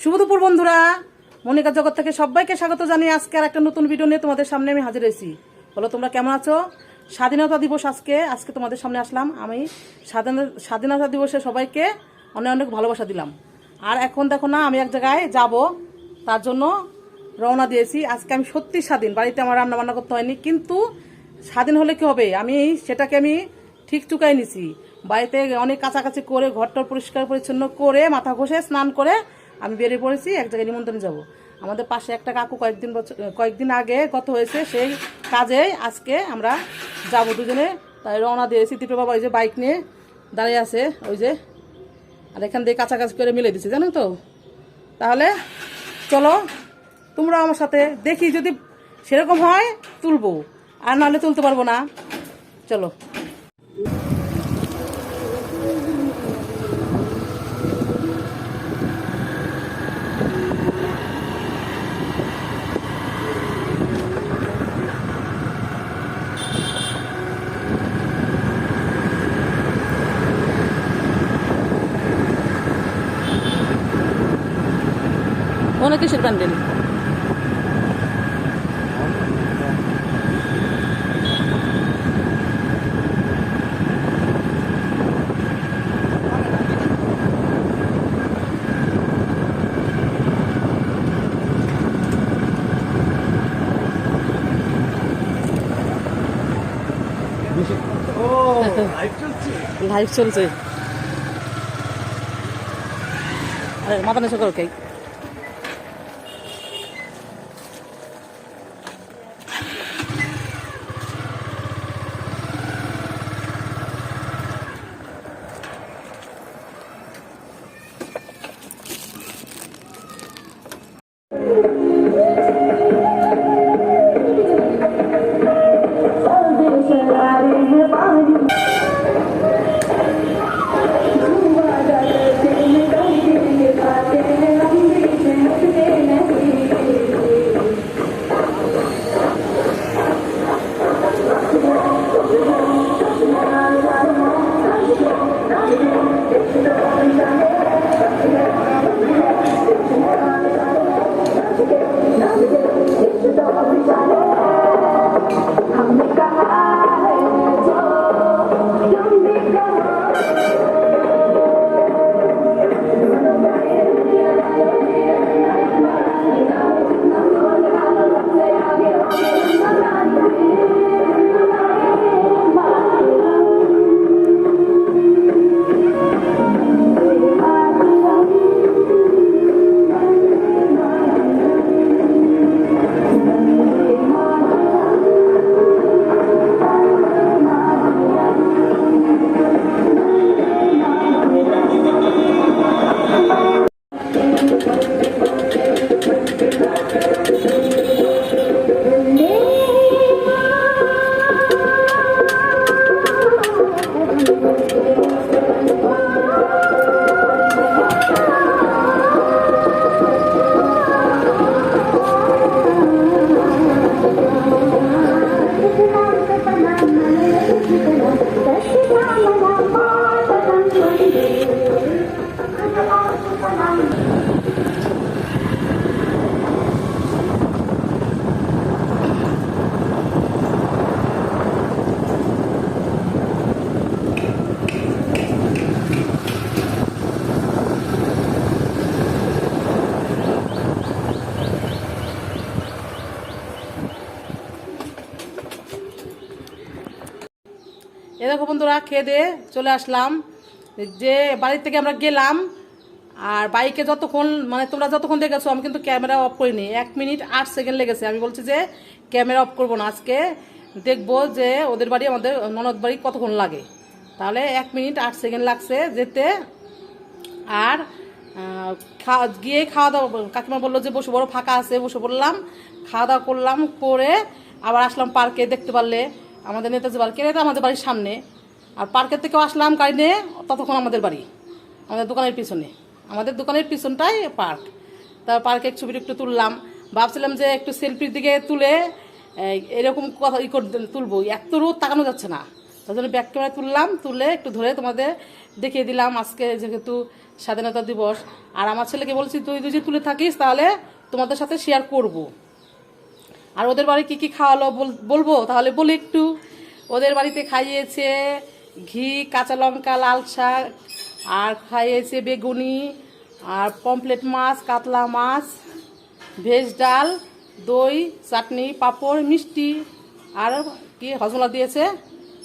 শুভ দুপুর বন্ধুরা। মনিকা জগৎ থেকে সবাইকে স্বাগত জানিয়ে আজকে আর একটা নতুন ভিডিও নিয়ে তোমাদের সামনে আমি হাজির হয়েছি। বলো, তোমরা কেমন আছো? স্বাধীনতা দিবস আজকে আজকে তোমাদের সামনে আসলাম। আমি স্বাধীনতা স্বাধীনতা দিবসে সবাইকে অনেক অনেক ভালোবাসা দিলাম। আর এখন দেখো না, আমি এক জায়গায় যাব, তার জন্য রওনা দিয়েছি। আজকে আমি সত্যি স্বাধীন, বাড়িতে আমার রান্না বান্না করতে হয়নি, কিন্তু স্বাধীন হলে কি হবে? আমি সেটাকে আমি ঠিক চুকাই নিছি। বাড়িতে অনেক কাছাকাছি করে ঘরটা পরিষ্কার পরিচ্ছন্ন করে, মাথা ঘষে, স্নান করে আমি বেরিয়ে পড়েছি, এক জায়গায় নিমন্ত্রণে যাব। আমাদের পাশে একটা কাকু কয়েকদিন বছর, কয়েকদিন আগে গত হয়েছে, সেই কাজে আজকে আমরা যাব দুজনে। তাই রওনা তীব্র বাবা ওই যে বাইক নিয়ে দাঁড়িয়ে আছে, ওই যে, আর এখান দিয়ে কাছাকাছি করে মিলে দিচ্ছে, জানো তো? তাহলে চলো তোমরা আমার সাথে দেখি যদি সেরকম হয়, তুলবো। আর নাহলে তুলতে পারব না। চলো। অনেক কিসের প্যান্ডেল লাইভ চলছে। আরে মাথা নেশা করো কে বন্ধুরা খেয়ে দিয়ে চলে আসলাম। যে বাড়ি থেকে আমরা গেলাম, আর বাইকে যতক্ষণ মানে তোমরা যতক্ষণ দেখেছ আমি কিন্তু ক্যামেরা অফ করিনি। এক মিনিট আট সেকেন্ড লেগেছে। আমি বলছি যে ক্যামেরা অফ করব না। আজকে দেখব যে ওদের বাড়ি, আমাদের ননদ বাড়ি কতক্ষণ লাগে। তাহলে এক মিনিট আট সেকেন্ড লাগছে যেতে। আর গিয়ে খাওয়া দাওয়া কাকিমা বলল যে বসে, বড় ফাঁকা আছে, বসে পড়লাম। খাওয়া দাওয়া করলাম, করে আবার আসলাম পার্কে, দেখতে পারলে। আমাদের নেতাজি পার্কে এটা আমাদের বাড়ির সামনে। আর পার্কের থেকেও আসলাম গাড়ি নিয়ে, ততক্ষণ আমাদের বাড়ি, আমাদের দোকানের পিছনে। আমাদের দোকানের পিছনটাই পার্ক। তার পার্কে ছবি একটু তুললাম। ভাবছিলাম যে একটু সেলফির দিকে তুলে এরকম কথা ই করে তুলবো। এত রোদ তাকানো যাচ্ছে না। তার জন্য ব্যাক ক্যামেরা তুললাম, তুলে একটু ধরে তোমাদের দেখিয়ে দিলাম আজকে যেহেতু স্বাধীনতা দিবস। আর আমার ছেলেকে বলছি, তুই যদি তুলে থাকিস তাহলে তোমাদের সাথে শেয়ার করব। আর ওদের বাড়ি কি কি খাওয়ালো বল- বলব? তাহলে বলি একটু। ওদের বাড়িতে খাইয়েছে ঘি, কাঁচা লঙ্কা, লাল শাক, আর খাইয়েছে বেগুনি, আর পমপ্লেট মাছ, কাতলা মাছ, ভেজ ডাল, দই, চাটনি, পাঁপড়, মিষ্টি, আর কি হজমলা দিয়েছে?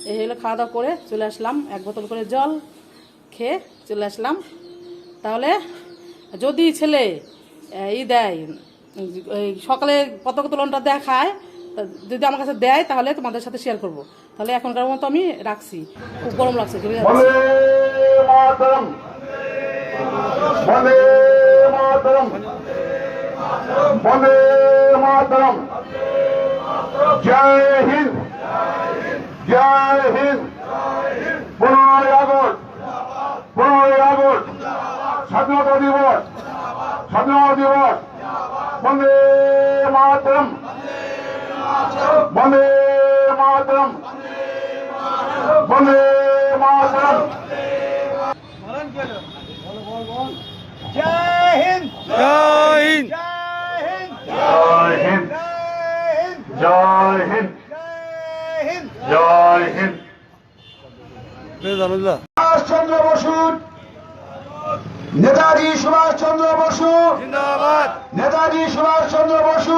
এই হলো খাওয়া দাওয়া করে চলে আসলাম, এক বোতল করে জল খেয়ে চলে আসলাম। তাহলে যদি ছেলে ই দেয় সকালে পতাকা উত্তোলনটা দেখায় যদি আমার কাছে দেয়, তাহলে তোমাদের সাথে শেয়ার করব। তাহলে এখনকার মতো আমি রাখছি। খুব গরম লাগছে জয় জয় স্বাধীনতা দিবস। স্বাধীনতা দিবস। বন্দে মাতরম। বন্দে মাতরম বন্দে মাতরম জয় হিন্দ জয় হিন্দ জয় হিন্দ জয় হিন্দ জয় জয় হিন্দ হিন্দ সুভাষচন্দ্র বসু নেতাজি সুভাষচন্দ্র বসু জিন্দাবাদ নেতাজি সুভাষচন্দ্র বসু